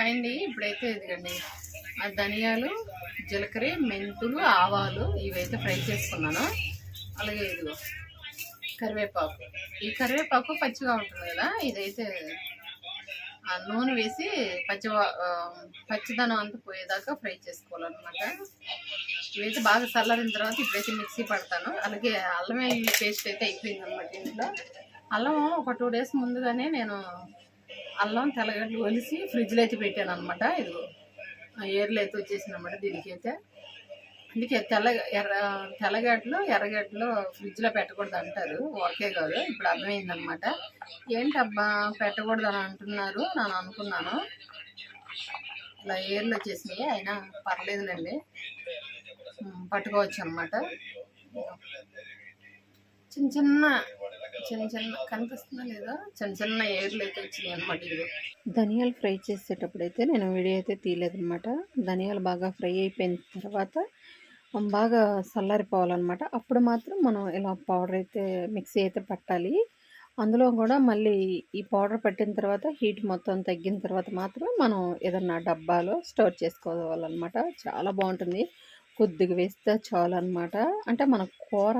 Hi అండి ఇప్పుడైతే ఇదిగండి. ఆ ధనియాలు జీలకర్ర మెంతులు ఆవాలు ఇవైతే ఫ్రై చేసుకున్నాను. అలాగే ఇదిగో కరివేపాకు. ఈ కరివేపాకు పచ్చిగా ఉంటుంది కదా ఇదైతే ఆ నూనె వేసి పచ్చి పచ్చిదనం అంతా పోయేదాకా ఫ్రై చేసుకోవాలన్నమాట. ఇవైతే బాగా చల్లారిన తర్వాత ఇప్పుడైతే మిక్సీ పడతాను. అలాగే అల్లం పేస్ట్ అయితే అయిపోయింది అనమాట ఇంట్లో. అల్లం ఒక టూ డేస్ ముందుగానే నేను అల్లం తెల్లగడ్డలు ఒలిసి ఫ్రిడ్జ్లో అయితే పెట్టాను అనమాట ఇదిగో ఆ ఏర్లు అయితే వచ్చేసింది అనమాట దీనికైతే. అందుకే తెల్ల ఎర్ర తెల్లగడ్డలు ఎర్రగడ్డలు ఫ్రిడ్జ్లో పెట్టకూడదు అంటారు. ఓకే కాదు ఇప్పుడు అర్థమైందనమాట ఏంటబ్బా పెట్టకూడదు అని అంటున్నారు నేను అనుకున్నాను. ఇలా ఏర్లు వచ్చేసినాయి అయినా పర్లేదులేండి. పట్టుకోవచ్చు అనమాట చిన్న చిన్న చిన్న చిన్న కనిపిస్తుందా లేదా? చిన్న చిన్న ఏర్లు అయితే వచ్చినాయి అనమాట ఇది ధనియాలు ఫ్రై చేసేటప్పుడు అయితే నేను వీడియో అయితే తీయలేదనమాట ధనియాలు బాగా ఫ్రై అయిపోయిన తర్వాత బాగా చల్లారిపోవాలన్నమాట. అప్పుడు మాత్రం మనం ఇలా పౌడర్ అయితే మిక్సీ అయితే పట్టాలి. అందులో కూడా మళ్ళీ ఈ పౌడర్ పట్టిన తర్వాత హీట్ మొత్తం తగ్గిన తర్వాత మాత్రం మనం ఏదన్నా డబ్బాలో స్టోర్ చేసుకోవాలన్నమాట. చాలా బాగుంటుంది. కొద్దిగా వేస్తే చాలు అనమాట అంటే మన కూర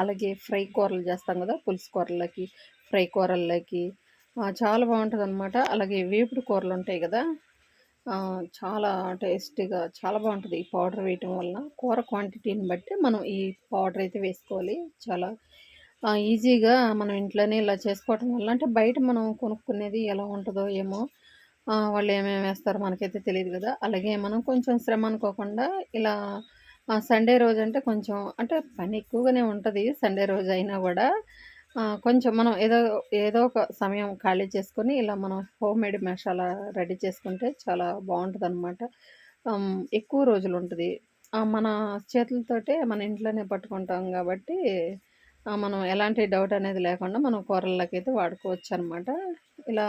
అలాగే ఫ్రై కూరలు చేస్తాం కదా పులుసు కూరలకి ఫ్రై కూరల్లోకి చాలా బాగుంటుంది అనమాట అలాగే వేపుడు కూరలు ఉంటాయి కదా చాలా టేస్టీగా చాలా బాగుంటుంది ఈ పౌడర్ వేయటం వల్ల కూర క్వాంటిటీని బట్టి మనం ఈ పౌడర్ అయితే వేసుకోవాలి. చాలా ఈజీగా మనం ఇంట్లోనే ఇలా చేసుకోవటం వల్ల అంటే బయట మనం కొనుక్కునేది ఎలా ఉంటుందో ఏమో వాళ్ళు ఏమేమి వేస్తారో మనకైతే తెలియదు కదా. అలాగే మనం కొంచెం శ్రమ అనుకోకుండా ఇలా సండే రోజు అంటే కొంచెం అంటే పని ఎక్కువగానే ఉంటుంది సండే రోజు అయినా కూడా. కొంచెం మనం ఏదో ఏదో ఒక సమయం ఖాళీ చేసుకొని ఇలా మనం హోమ్ మేడ్ మసాలా రెడీ చేసుకుంటే చాలా బాగుంటుంది అనమాట ఎక్కువ రోజులు ఉంటుంది. మన చేతులతోటే మన ఇంట్లోనే పట్టుకుంటాం కాబట్టి మనం ఎలాంటి డౌట్ అనేది లేకుండా మనం కూరల్లోకైతే వాడుకోవచ్చు అనమాట ఇలా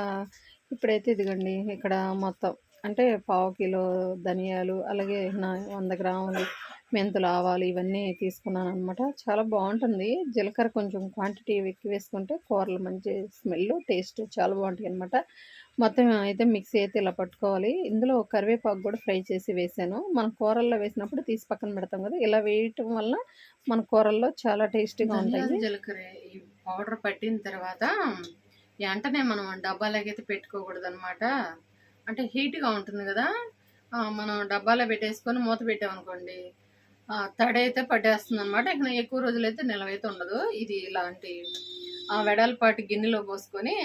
ఇప్పుడైతే ఇదిగండి ఇక్కడ మొత్తం అంటే పావు కిలో ధనియాలు అలాగే నా వంద గ్రాములు మెంతులు ఆవాలు ఇవన్నీ తీసుకున్నాను అనమాట చాలా బాగుంటుంది. జీలకర్ర కొంచెం క్వాంటిటీ ఎక్కువ వేసుకుంటే కూరలు మంచి స్మెల్ టేస్ట్ చాలా బాగుంటాయి అనమాట మొత్తం అయితే మిక్సీ అయితే ఇలా పట్టుకోవాలి. ఇందులో కరివేపాకు కూడా ఫ్రై చేసి వేసాను. మన కూరల్లో వేసినప్పుడు తీసి పక్కన పెడతాం కదా ఇలా వేయటం వల్ల మన కూరల్లో చాలా టేస్టీగా ఉంటాయి జీలకర్ర ఈ పౌడర్ పట్టిన తర్వాత వెంటనే మనం డబ్బాలోకి అయితే పెట్టుకోకూడదు అనమాట అంటే హీట్గా ఉంటుంది కదా మనం డబ్బాలో పెట్టేసుకొని మూత పెట్టామనుకోండి తడి అయితే పట్టేస్తుంది అనమాట ఇక ఎక్కువ రోజులైతే నిలవైతే ఉండదు. ఇది ఇలాంటి ఆ వెడల్పాటి గిన్నెలో పోసుకొని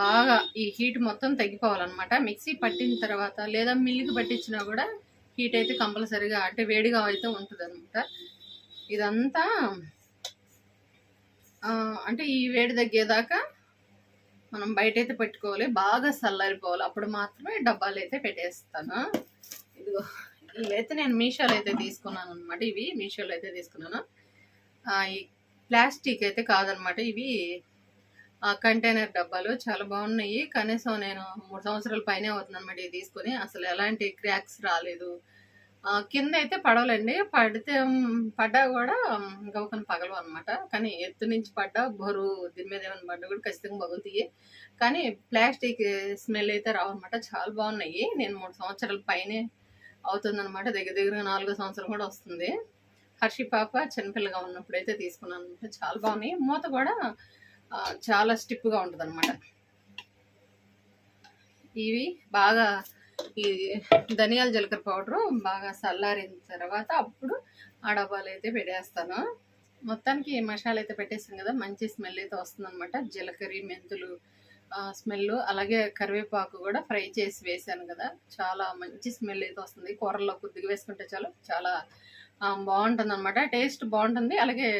బాగా ఈ హీట్ మొత్తం తగ్గిపోవాలన్నమాట. మిక్సీ పట్టిన తర్వాత లేదా మిల్లుకి పట్టించినా కూడా హీట్ అయితే కంపల్సరీగా అంటే వేడిగా అయితే ఉంటుంది అనమాట ఇదంతా అంటే ఈ వేడి తగ్గేదాకా మనం బయట అయితే పెట్టుకోవాలి. బాగా చల్లారిపోవాలి అప్పుడు మాత్రమే డబ్బాలు అయితే పెట్టేస్తాను. ఇదిగో. ఇవైతే నేను మీషోలో అయితే తీసుకున్నాను అనమాట ఇవి. మీషోలో అయితే తీసుకున్నాను. ఈ ప్లాస్టిక్ అయితే కాదనమాట ఇవి. కంటైనర్ డబ్బాలు చాలా బాగున్నాయి. కనీసం నేను మూడు సంవత్సరాల పైనే అవుతుంది అనమాట ఇది తీసుకొని. అసలు ఎలాంటి క్రాక్స్ రాలేదు. కింద అయితే పడవలండి. పడితే పడ్డా కూడా గవకన పగలవు అనమాట కానీ ఎత్తు నుంచి పడ్డా బరువు దీని మీద ఏమైనా పడ్డా కూడా ఖచ్చితంగా పగులుతాయి. కానీ ప్లాస్టిక్ స్మెల్ అయితే రావన్నమాట. చాలా బాగున్నాయి. నేను మూడు సంవత్సరాల పైనే అవుతుందన్నమాట. దగ్గర దగ్గర నాలుగో సంవత్సరం కూడా వస్తుంది. హర్షి పాప చిన్నపిల్లగా ఉన్నప్పుడు అయితే తీసుకున్నాను అనమాట చాలా బాగున్నాయి. మూత కూడా చాలా స్టిప్గా ఉంటుంది అనమాట ఇవి బాగా ఈ ధనియాల జీలకర్ర పౌడరు బాగా చల్లారిన తర్వాత అప్పుడు ఆ డబ్బాలు అయితే పెట్టేస్తాను. మొత్తానికి మసాలా అయితే పెట్టేస్తాం కదా మంచి స్మెల్ అయితే వస్తుంది అనమాట జీలకర్ర మెంతులు స్మెల్ అలాగే కరివేపాకు కూడా ఫ్రై చేసి వేసాను కదా. చాలా మంచి స్మెల్ అయితే వస్తుంది. కూరల్లో కొద్దిగా వేసుకుంటే చాలు చాలా బాగుంటుంది అనమాట టేస్ట్ బాగుంటుంది. అలాగే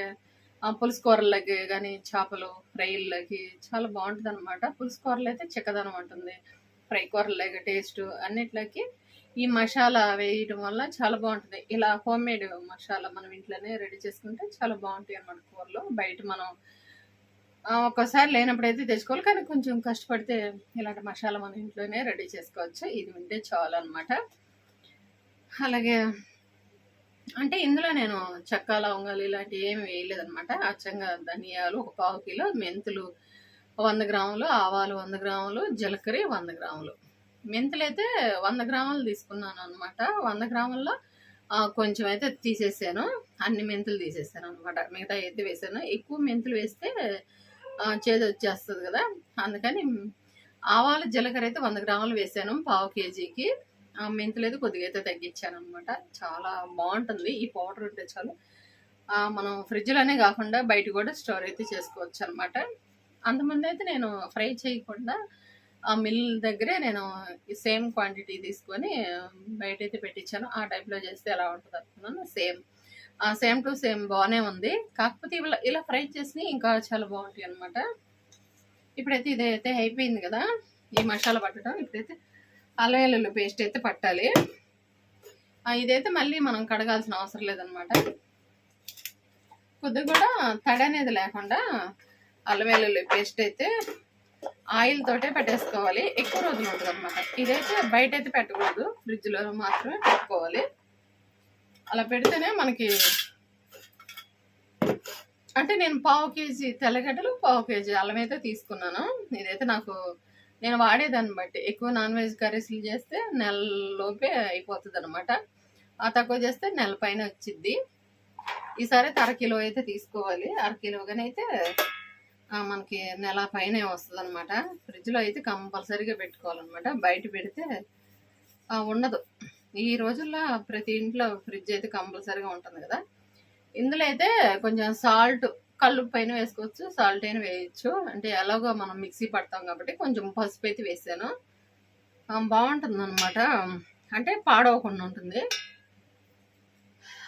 ఆ, పులుసు కూరలకి కానీ చేపలు ఫ్రైలకి చాలా బాగుంటుంది అనమాట పులుసు కూరలు అయితే చిక్కదనం ఉంటుంది ఫ్రై కూరలకి టేస్ట్ అన్నిట్లకి ఈ మసాలా వేయడం వల్ల చాలా బాగుంటుంది. ఇలా హోమ్ మేడ్ మసాలా మనం ఇంట్లోనే రెడీ చేసుకుంటే చాలా బాగుంటాయి అన్నమాట కూరలు. బయట మనం ఒక్కోసారి లేనప్పుడు అయితే తెచ్చుకోవాలి. కానీ కొంచెం కష్టపడితే ఇలాంటి మసాలా మన ఇంట్లోనే రెడీ చేసుకోవచ్చు. ఇది ఉంటే చాలు అనమాట అలాగే అంటే ఇందులో నేను చెక్క లవంగాలు ఇలాంటివి ఏమి వేయలేదనమాట అచ్చంగా ధనియాలు ఒక పావు కిలో మెంతులు వంద గ్రాములు ఆవాలు వంద గ్రాములు జీలకర్ర వంద గ్రాములు. మెంతులు అయితే వంద గ్రాములు తీసుకున్నాను అనమాట వంద గ్రాముల్లో కొంచెం అయితే తీసేసాను. అన్ని మెంతులు తీసేసాను అనమాట మిగతా అయితే వేసాను. ఎక్కువ మెంతులు వేస్తే చేదు వచ్చేస్తుంది కదా. అందుకని ఆవాల జీలకర్ర అయితే వంద గ్రాములు వేసాను పావు కేజీకి. ఆ, మెంతులు అయితే కొద్దిగా అయితే తగ్గించాను అనమాట చాలా బాగుంటుంది. ఈ పౌడర్ ఉంటే చాలు. మనం ఫ్రిడ్జ్లోనే కాకుండా బయట కూడా స్టోర్ అయితే చేసుకోవచ్చు అనమాట అంతమంది అయితే నేను ఫ్రై చేయకుండా ఆ మిల్ దగ్గరే నేను సేమ్ క్వాంటిటీ తీసుకొని బయట అయితే పెట్టించాను. ఆ టైప్లో చేస్తే ఎలా ఉంటుంది అనుకున్నాను. సేమ్. సేమ్ టు సేమ్ బాగానే ఉంది. కాకపోతే ఇలా ఇలా ఫ్రై చేసి ఇంకా చాలా బాగుంటాయి అనమాట ఇప్పుడైతే ఇదైతే అయిపోయింది కదా. ఈ మసాలా పట్టడం. ఇప్పుడైతే అల్లం పేస్ట్ అయితే పట్టాలి. ఇదైతే మళ్ళీ మనం కడగాల్సిన అవసరం లేదనమాట కొద్దిగా కూడా తడి అనేది లేకుండా అల్లం పేస్ట్ అయితే ఆయిల్ తోటే పెట్టేసుకోవాలి. ఎక్కువ రోజులు ఉంటుంది అనమాట ఇదైతే బయట అయితే పెట్టకూడదు. ఫ్రిడ్జ్లో మాత్రమే పెట్టుకోవాలి. అలా పెడితేనే మనకి అంటే నేను పావు కేజీ తెల్లగడ్డలు పావు కేజీ అల్లం అయితే తీసుకున్నాను. ఇదైతే నాకు నేను వాడేదాన్ని బట్టి. ఎక్కువ నాన్ వెజ్ కర్రీస్లు చేస్తే నెలలోపే అయిపోతుంది అనమాట ఆ తక్కువ చేస్తే నెల పైన వచ్చిద్ది. ఈసారి అయితే అరకిలో అయితే తీసుకోవాలి. అరకిలోగానే అయితే మనకి నెల పైన వస్తుంది అనమాట ఫ్రిడ్జ్లో అయితే కంపల్సరీగా పెట్టుకోవాలన్నమాట. బయట పెడితే ఉండదు. ఈ రోజుల్లో ప్రతి ఇంట్లో ఫ్రిడ్జ్ అయితే కంపల్సరీగా ఉంటుంది కదా. ఇందులో అయితే కొంచెం సాల్ట్ కళ్ళు పైన వేసుకోవచ్చు సాల్ట్ అయినా వేయచ్చు. అంటే ఎలాగో మనం మిక్సీ పడతాం కాబట్టి కొంచెం పసుపు అయితే వేసాను. బాగుంటుంది అనమాట అంటే పాడవకుండా ఉంటుంది.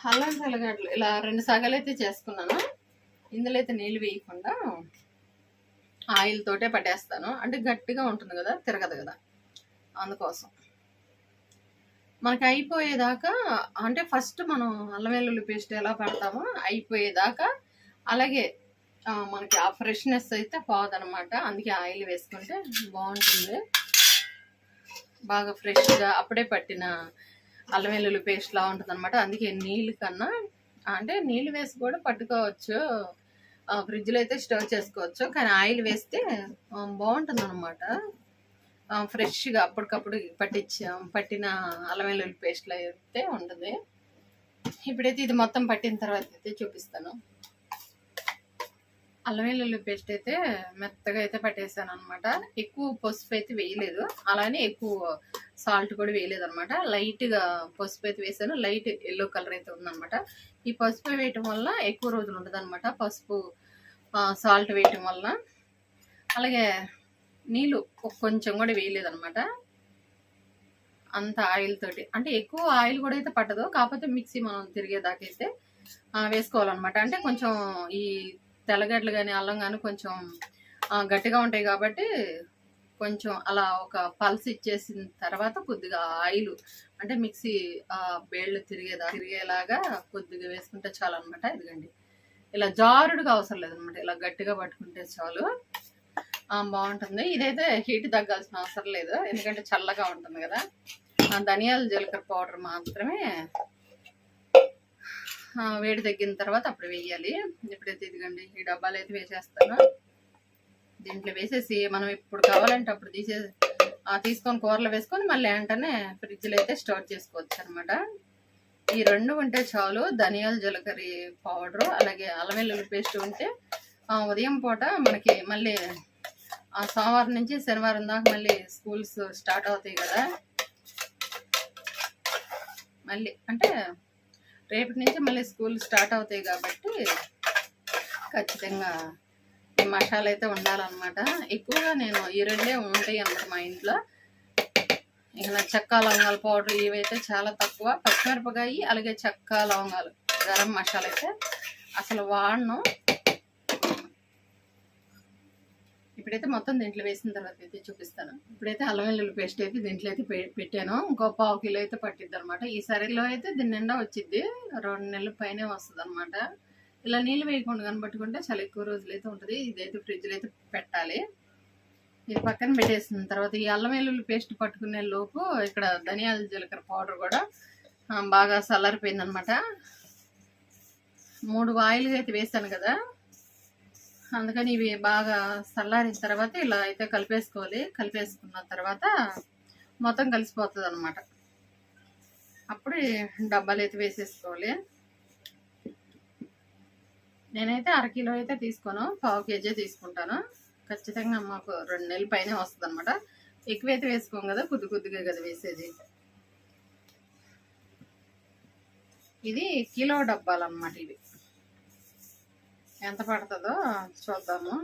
అల్లం తెల్లగడ్డలు ఇలా రెండు సగలు అయితే చేసుకున్నాను. ఇందులో అయితే నీళ్ళు వేయకుండా ఆయిల్ తోటే పట్టేస్తాను. అంటే గట్టిగా ఉంటుంది కదా తిరగదు కదా. అందుకోసం. మనకి అయిపోయేదాకా అంటే ఫస్ట్ మనం అల్లం వెల్లుల్లి పేస్ట్ ఎలా పెడతామో అయిపోయేదాకా అలాగే మనకి ఆ ఫ్రెష్నెస్ అయితే పోదనమాట. అందుకే ఆయిల్ వేసుకుంటే బాగుంటుంది. బాగా ఫ్రెష్గా అప్పుడే పట్టిన అల్లం వెల్లుల్లి పేస్ట్ లా ఉంటుంది అనమాట అందుకే నీళ్ళు కన్నా అంటే నీళ్ళు వేసి కూడా పట్టుకోవచ్చు. ఫ్రిడ్జ్లో అయితే స్టోర్ చేసుకోవచ్చు. కానీ ఆయిల్ వేస్తే బాగుంటుంది అనమాట ఫ్రెష్గా అప్పటికప్పుడు పట్టించ పట్టిన అల్లం వెల్లుల్లి పేస్ట్లో అయితే ఉంటుంది. ఇప్పుడైతే ఇది మొత్తం పట్టిన తర్వాత అయితే చూపిస్తాను. అల్లం వెల్లుల్లి పేస్ట్ అయితే మెత్తగా అయితే పట్టేసాను అనమాట ఎక్కువ పసుపు అయితే వేయలేదు. అలానే ఎక్కువ సాల్ట్ కూడా వేయలేదు అనమాట లైట్గా పసుపు అయితే వేసాను. లైట్ ఎల్లో కలర్ అయితే ఉందన్నమాట. ఈ పసుపు వేయటం వల్ల ఎక్కువ రోజులు ఉండదు అనమాట పసుపు సాల్ట్ వేయటం వల్ల అలాగే నీళ్ళు కొంచెం కూడా వేయలేదు అనమాట అంత ఆయిల్ తోటి. అంటే ఎక్కువ ఆయిల్ కూడా అయితే పట్టదు. కాకపోతే మిక్సీ మనం తిరిగేదాకైతే వేసుకోవాలన్నమాట. అంటే కొంచెం ఈ తెల్లగడ్డలు కానీ అల్లం కానీ కొంచెం గట్టిగా ఉంటాయి కాబట్టి కొంచెం అలా ఒక పల్స్ ఇచ్చేసిన తర్వాత కొద్దిగా ఆయిల్ అంటే మిక్సీ ఆ, బేళ్ళు తిరిగేదా తిరిగేలాగా కొద్దిగా వేసుకుంటే చాలు అనమాట ఇదిగండి. ఇలా జారుడుగా అవసరం లేదనమాట ఇలా గట్టిగా పట్టుకుంటే చాలు. బాగుంటుంది. ఇదైతే హీట్ తగ్గాల్సిన అవసరం లేదు. ఎందుకంటే చల్లగా ఉంటుంది కదా. ఆ, ధనియాల జీలకర్ర పౌడర్ మాత్రమే వేడి తగ్గిన తర్వాత అప్పుడు వేయాలి. ఇప్పుడైతే ఇదిగండి ఈ డబ్బాలు అయితే వేసేస్తాను దీంట్లో వేసేసి మనం ఇప్పుడు కావాలంటే అప్పుడు తీసే ఆ, తీసుకొని కూరలో వేసుకొని మళ్ళీ వెంటనే ఫ్రిడ్జ్లో అయితే స్టోర్ చేసుకోవచ్చు అనమాట ఈ రెండు ఉంటే చాలు ధనియాల జీలకర్ర పౌడరు అలాగే అల్లం వెల్లుల్లి పేస్ట్ ఉంటే ఆ, ఉదయం పూట మనకి మళ్ళీ ఆ సోమవారం నుంచి శనివారం దాకా మళ్ళీ స్కూల్స్ స్టార్ట్ అవుతాయి కదా. మళ్ళీ అంటే రేపటి నుంచి మళ్ళీ స్కూల్ స్టార్ట్ అవుతాయి కాబట్టి ఖచ్చితంగా ఈ మసాలా అయితే ఉండాలన్నమాట. ఎక్కువగా నేను ఈ రెండే ఉంటాయి అన్నమాట మా ఇంట్లో. ఇక నా చెక్క లవంగాల పౌడర్ ఇవైతే చాలా తక్కువ. పచ్చిమిరపకాయ అలాగే చెక్క లవంగాలు గరం మసాలా అయితే అసలు వాడను. ఇప్పుడైతే మొత్తం దీంట్లో వేసిన తర్వాత అయితే చూపిస్తాను. ఇప్పుడైతే అల్లం వెల్లుల్లి పేస్ట్ అయితే దీంట్లో అయితే పెట్టాను. ఇంకో పావు కిలో అయితే పట్టిద్ది అనమాట ఈ సరిలో అయితే దీని నిండా వచ్చిద్ది. రెండు నెలల పైనే వస్తుంది అనమాట ఇలా నీళ్ళు వేయకుండా కనబట్టుకుంటే చాలా ఎక్కువ రోజులు అయితే ఉంటుంది. ఇదైతే ఫ్రిడ్జ్లో అయితే పెట్టాలి. ఇది పక్కన పెట్టేసిన తర్వాత ఈ అల్లం వెల్లుల్లి పేస్ట్ పట్టుకునే లోపు ఇక్కడ ధనియాల జీలకర్ర పౌడర్ కూడా బాగా చల్లారిపోయింది అనమాట మూడు ఆయిల్గా అయితే వేసాను కదా. అందుకని ఇవి బాగా చల్లారిన తర్వాత ఇలా అయితే కలిపేసుకోవాలి. కలిపేసుకున్న తర్వాత మొత్తం కలిసిపోతుంది అనమాట అప్పుడు డబ్బాలు అయితే వేసేసుకోవాలి. నేనైతే అర కిలో అయితే తీసుకోను. పావు కేజీ తీసుకుంటాను. ఖచ్చితంగా మాకు రెండు నెలల పైన వస్తుంది అనమాట ఎక్కువైతే వేసుకోం కదా కొద్ది కొద్దిగా కదా వేసేది. ఇది కిలో డబ్బాలు అనమాట ఇవి. ఎంత పడుతుందో చూద్దాము.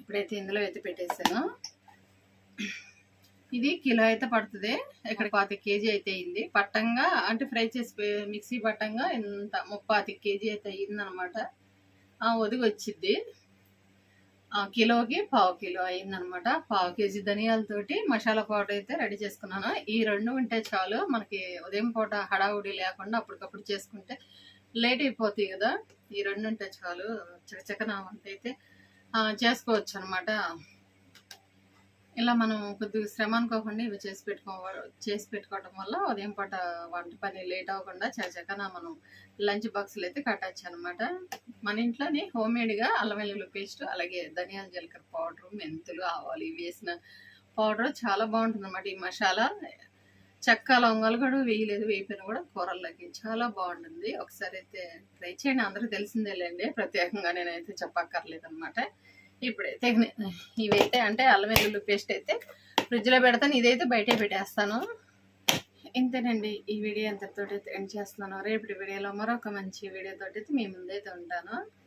ఇప్పుడైతే ఇందులో అయితే పెట్టేసాను ఇది కిలో అయితే పడుతుంది. ఇక్కడ పాతి కేజీ అయితే అయింది. పట్టంగా అంటే ఫ్రై చేసి మిక్సీ పట్టంగా ఇంత ముప్పాతి కేజీ అయితే అయింది అనమాట ఒదిగి వచ్చింది కిలోకి పావు కిలో అయిందనమాట. పావు కేజీ ధనియాలతోటి మసాలా పౌడర్ అయితే రెడీ చేసుకున్నాను. ఈ రెండు ఉంటే చాలు. మనకి ఉదయం పూట హడావుడి లేకుండా అప్పటికప్పుడు చేసుకుంటే లేట్ అయిపోతాయి కదా. ఈ రెండు ఉంటే చాలు. చకచకన అంతైతే చేసుకోవచ్చు అనమాట ఇలా మనం కొద్దిగా శ్రమ అనుకోకుండా ఇవి చేసి పెట్టుకో చేసి పెట్టుకోవడం వల్ల ఉదయం పూట వంట పని లేట్ అవ్వకుండా చకచకన మనం లంచ్ బాక్సులు అయితే కట్టచ్చు అనమాట మన ఇంట్లోనే హోమ్మేడ్గా అల్లం వెల్లుల్లి పేస్ట్ అలాగే ధనియాల జీలకర్ర పౌడర్ మెంతులు ఆవాలు ఇవి వేసిన పౌడర్ చాలా బాగుంటుంది అనమాట ఈ మసాలా చెక్క లవంగాలు కూడా వేయలేదు వేపిన కూడా కూరల్లోకి చాలా బాగుంటుంది. ఒకసారి అయితే ట్రై చేయండి అందరూ తెలిసిందేలేండి ప్రత్యేకంగా నేనైతే చెప్పక్కర్లేదు అనమాట ఇప్పుడైతే నే- ఇవైతే అంటే అల్లం వెల్లుల్లి పేస్ట్ అయితే ఫ్రిడ్జ్లో పెడతాను. ఇదైతే బయటే పెట్టేస్తాను. ఇంతేనండి. ఈ వీడియో ఎంతటితో ఎండ్ చేస్తున్నాను. రేపటి వీడియోలో మరొక మంచి వీడియోతో అయితే మీ ముందైతే ఉంటాను.